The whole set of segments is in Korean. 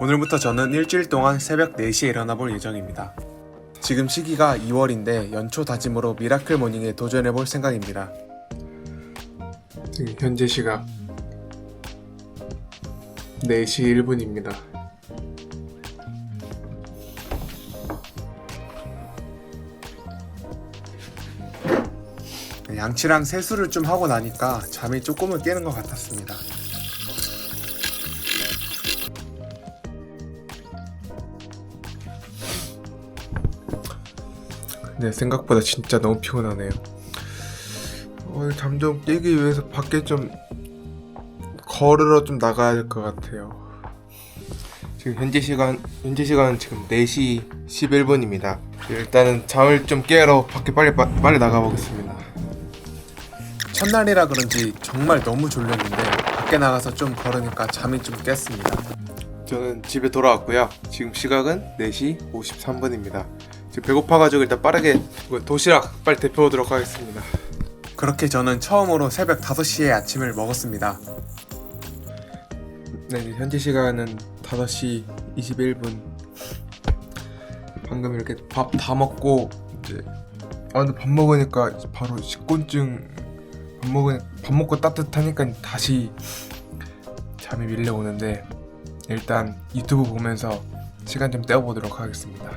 오늘부터 저는 일주일 동안 새벽 4시에 일어나 볼 예정입니다. 지금 시기가 2월인데 연초 다짐으로 미라클 모닝에 도전해 볼 생각입니다. 지금 현재 시각 4시 1분입니다. 양치랑 세수를 좀 하고 나니까 잠이 조금은 깨는 것 같았습니다. 근데 생각보다 진짜 너무 피곤하네요. 오늘 잠 좀 깨기 위해서 밖에 좀 걸으러 좀 나가야 될 것 같아요. 지금 현재 시간 현재 시간 지금 4시 11분입니다. 일단은 잠을 좀 깨러 밖에 빨리 빠- 빨리 나가 보겠습니다. 첫날이라 그런지 정말 너무 졸렸는데 밖에 나가서 좀 걸으니까 잠이 좀 깼습니다. 저는 집에 돌아왔고요. 지금 시각은 4시 53분입니다. 지금 배고파가지고 일단 빠르게 이거 도시락 빨리 데펴 오도록 하겠습니다. 그렇게 저는 처음으로 새벽 5시에 아침을 먹었습니다. 네, 현재 시간은 5시 21분. 방금 이렇게 밥 다 먹고 이제 아 근데 밥 먹으니까 바로 식곤증 밥 먹으 밥 먹고 따뜻하니까 다시 잠이 밀려오는데 일단 유튜브 보면서 시간 좀 때워보도록 하겠습니다.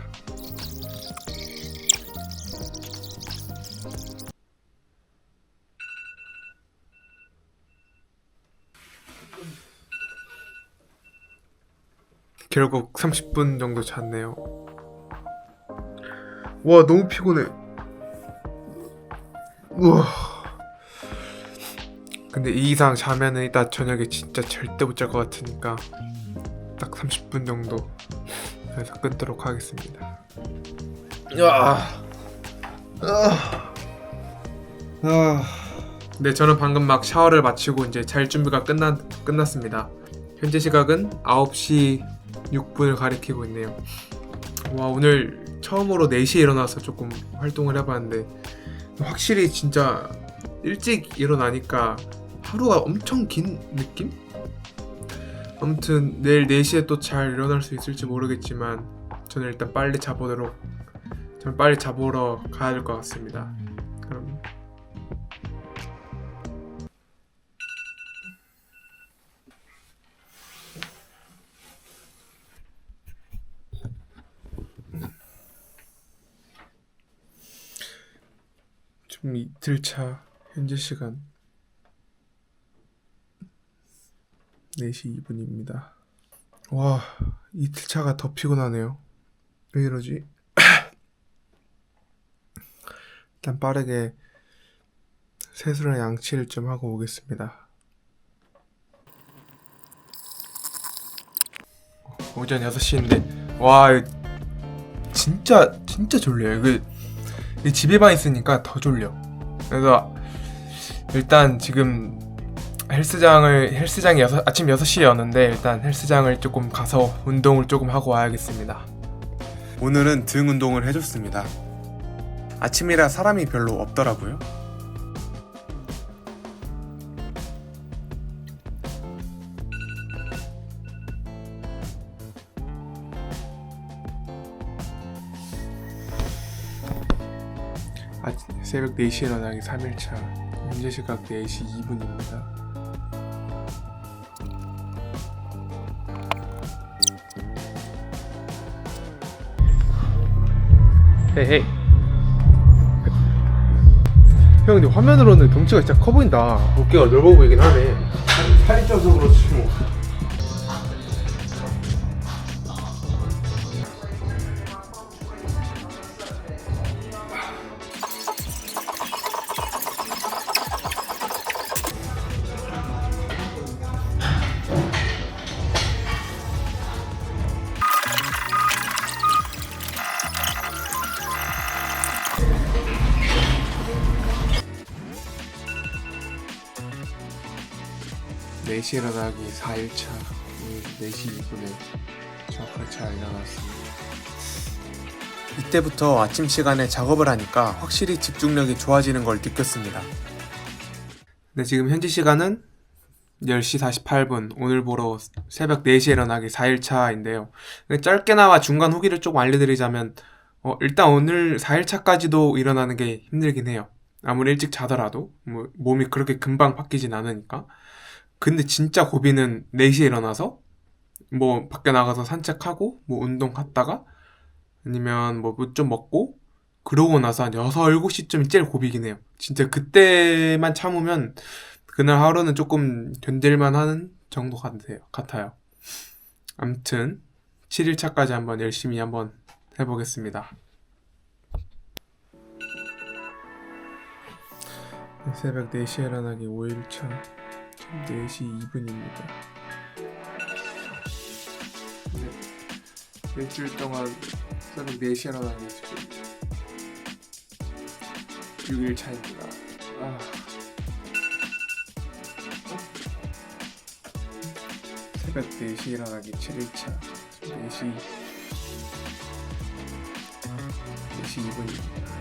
결국 30분 정도 잤네요. 와 너무 피곤해. 우와. 근데 이 이상 자면은 이따 저녁에 진짜 절대 못 잘 것 같으니까 딱 30분 정도 해서 끊도록 하겠습니다. 야. 아. 아. 네, 저는 방금 막 샤워를 마치고 이제 잘 준비가 끝났 끝났습니다. 현재 시각은 9시 6분을 가리키고 있네요. 와, 오늘 처음으로 4시에 일어나서 조금 활동을 해봤는데 확실히 진짜 일찍 일어나니까 하루가 엄청 긴 느낌? 아무튼 내일 4시에 또 잘 일어날 수 있을지 모르겠지만 저는 일단 빨리 자보도록 저는 빨리 자보러 가야 될 것 같습니다. 좀 이틀 차 현재 시간 4시 2분입니다. 와, 이틀 차가 더 피곤하네요. 왜 이러지? 일단 빠르게 세수랑 양치를 좀 하고 오겠습니다. 오전 6시인데 와 진짜 진짜 졸려요. 그이 집에만 있으니까 더 졸려. 그래서 일단 지금 헬스장을 헬스장이 여섯, 아침 6시였는데 일단 헬스장을 조금 가서 운동을 조금 하고 와야겠습니다. 오늘은 등 운동을 해줬습니다. 아침이라 사람이 별로 없더라고요. 아, 새벽 4시에 일어나기 3일차 현재 시각 4시 2분입니다. 헤이 헤이. 형 근데 화면으로는 덩치가 진짜 커 보인다. 어깨가 넓어 보이긴 하네. 살이 쪄서 그렇지 뭐 네시 일어나기 4일차 4시 2분에 정확하게 잘 일어났습니다 이때부터 아침 시간에 작업을 하니까 확실히 집중력이 좋아지는 걸 느꼈습니다 네 지금 현재 시간은 10시 48분 오늘 보러 새벽 4시에 일어나기 4일차인데요. 짧게나마 중간 후기를 조금 알려드리자면 어, 일단 오늘 4일차까지도 일어나는 게 힘들긴 해요. 아무리 일찍 자더라도 뭐, 몸이 그렇게 금방 바뀌진 않으니까. 근데 진짜 고비는 4시에 일어나서 뭐 밖에 나가서 산책하고 뭐 운동 갔다가 아니면 뭐 좀 먹고 그러고 나서 한 6, 7시쯤이 제일 고비긴 해요. 진짜 그때만 참으면 그날 하루는 조금 견딜만 하는 정도 같아요. 같아요. 암튼 7일차까지 한번 열심히 한번 해보겠습니다. 새벽 4시에 일어나기 5일차 4시 2분입니다. 일주일 동안 새벽 4시에 일어나기 지금 6일 차입니다. 아. 새벽 4시 일어나기 7일 차 4시 4시 2분입니다.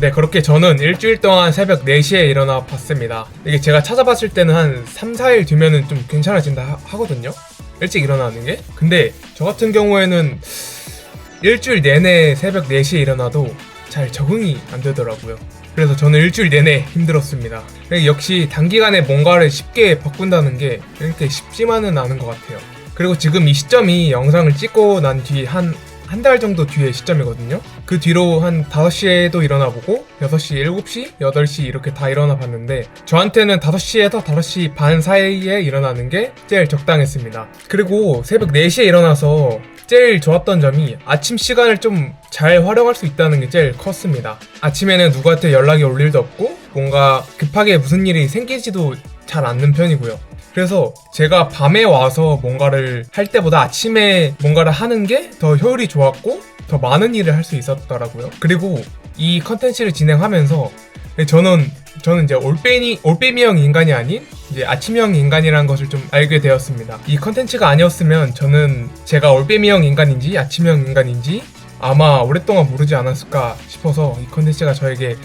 네, 그렇게 저는 일주일 동안 새벽 4시에 일어나 봤습니다. 이게 제가 찾아봤을 때는 한 3, 4일 뒤면은 좀 괜찮아진다 하- 하거든요. 일찍 일어나는 게. 근데 저 같은 경우에는 일주일 내내 새벽 4시에 일어나도 잘 적응이 안 되더라고요. 그래서 저는 일주일 내내 힘들었습니다. 근데 역시 단기간에 뭔가를 쉽게 바꾼다는 게 이렇게 쉽지만은 않은 것 같아요. 그리고 지금 이 시점이 영상을 찍고 난 뒤 한 한 달 정도 뒤의 시점이거든요. 그 뒤로 한 5시에도 일어나 보고 6시, 7시, 8시 이렇게 다 일어나 봤는데 저한테는 5시에서 5시 반 사이에 일어나는 게 제일 적당했습니다. 그리고 새벽 4시에 일어나서 제일 좋았던 점이 아침 시간을 좀 잘 활용할 수 있다는 게 제일 컸습니다. 아침에는 누구한테 연락이 올 일도 없고 뭔가 급하게 무슨 일이 생기지도 잘 않는 편이고요. 그래서 제가 밤에 와서 뭔가를 할 때보다 아침에 뭔가를 하는 게 더 효율이 좋았고 더 많은 일을 할 수 있었더라고요. 그리고 이 컨텐츠를 진행하면서 저는 저는 이제 올빼미 올빼미형 인간이 아닌 이제 아침형 인간이라는 것을 좀 알게 되었습니다. 이 컨텐츠가 아니었으면 저는 제가 올빼미형 인간인지 아침형 인간인지 아마 오랫동안 모르지 않았을까 싶어서 이 컨텐츠가 저에게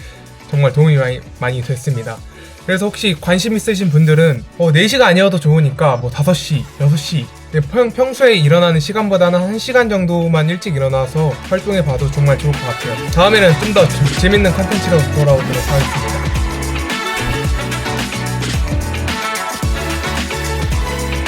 정말 도움이 많이, 많이 됐습니다. 그래서 혹시 관심 있으신 분들은 어, 4시가 아니어도 좋으니까 뭐 5시, 6시 평, 평소에 일어나는 시간보다는 한 1시간 정도만 일찍 일어나서 활동해 봐도 정말 좋을 것 같아요. 다음에는 좀 더 재밌는 컨텐츠로 돌아오도록 하겠습니다.